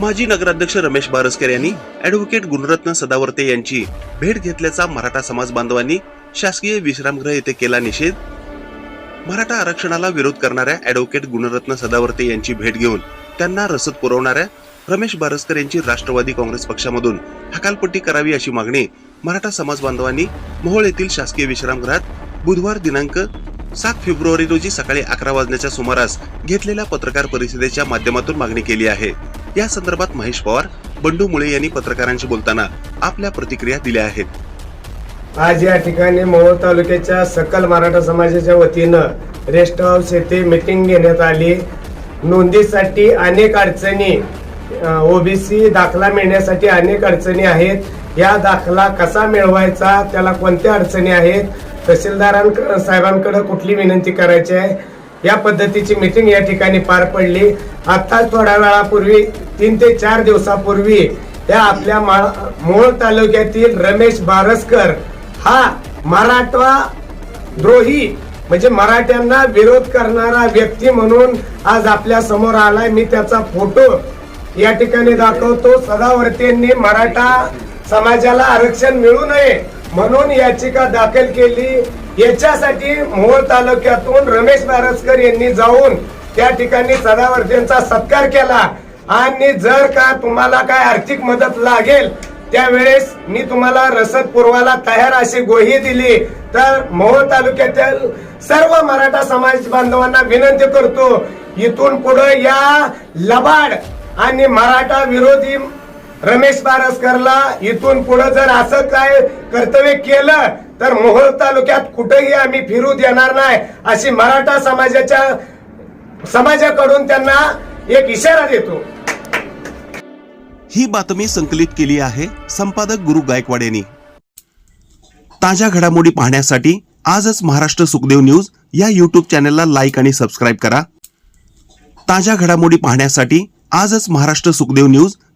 माजी नगराध्यक्ष रमेश बारसकर यांनी ऍडव्होकेट गुणरत्न सदावर्ते यांची भेट घेतल्याचा मराठा समाज बांधवांनी शासकीय विश्रामगृह येथे केला निषेध. मराठा आरक्षणाला विरोध करणाऱ्या ऍडव्होकेट गुणरत्न सदावर्ते यांची भेट घेऊन त्यांना रसद पुरवणाऱ्या रमेश बारसकर यांची राष्ट्रवादी काँग्रेस पक्षामधून हकालपट्टी करावी अशी मागणी मराठा समाज बांधवांनी मोहोळ येथील शासकीय विश्रामगृहात बुधवार दिनांक सात फेब्रुवारी रोजी सकाळी अकरा वाजण्याच्या सुमारास घेतलेल्या पत्रकार परिषदेच्या माध्यमातून मागणी केली आहे. या संदर्भात महेश पवार बंडू मुळे यांनी पत्रकारांशी बोलताना आपल्या प्रतिक्रिया दिल्या आहेत. आज या ठिकाणी मोहोळ तालुक्याच्या सकल मराठा समाजाच्या वतीनं रेस्ट हाऊस येथे मिटिंग घेण्यात आली. नोंदीसाठी अनेक अडचणी ओबीसी दाखला मिळण्यासाठी अनेक अडचणी आहेत. या दाखला कसा मिळवायचा त्याला कोणत्या अडचणी आहेत तहसीलदारां साहेबांकडे कुठली विनंती करायची आहे या पद्धतीची मिटिंग या ठिकाणी पार पडली. आत्ताच थोड्या वेळापूर्वी तीन ते चार दिवसापूर्वी त्या आपल्या मा- तालुक्यातील रमेश बारसकर हा मराठवा द्रोही म्हणजे मराठ्यांना विरोध करणारा व्यक्ती म्हणून आज आपल्यासमोर आलाय. मी त्याचा फोटो या ठिकाणी दाखवतो. सदावर्तींनी मराठा समाजाला आरक्षण मिळू नये म्हणून याचिका दाखल केली. याच्यासाठी मोहोळ तालुक्यातून रमेश बारसकर यांनी जाऊन त्या ठिकाणी सदावर्तींचा सत्कार केला. आणि जर का तुम्हाला काय आर्थिक मदत लागेल त्यावेळेस मी तुम्हाला रसद पुरवायला तयार अशी ग्वाही दिली. तर मोहोळ तालुक्यातील सर्व मराठा समाज बांधवांना विनंती करतो इथून पुढे या लबाड आणि मराठा विरोधी रमेश बारसकरला इथून पुढे जर असं काय कर्तव्य केलं तर मोहोळ तालुक्यात कुठेही आम्ही फिरू देणार नाही अशी मराठा समाजाच्या समाजाकडून त्यांना एक इशारा देतो. ही बातमी संकलित केली आहे संपादक गुरु गायकवाड यांनी. ताज्या घडामोडी पाहण्यासाठी आजच महाराष्ट्र सुखदेव न्यूज या युट्यूब चॅनलला लाईक आणि सबस्क्राईब करा. ताज्या घडामोडी पाहण्यासाठी आजच महाराष्ट्र सुखदेव न्यूज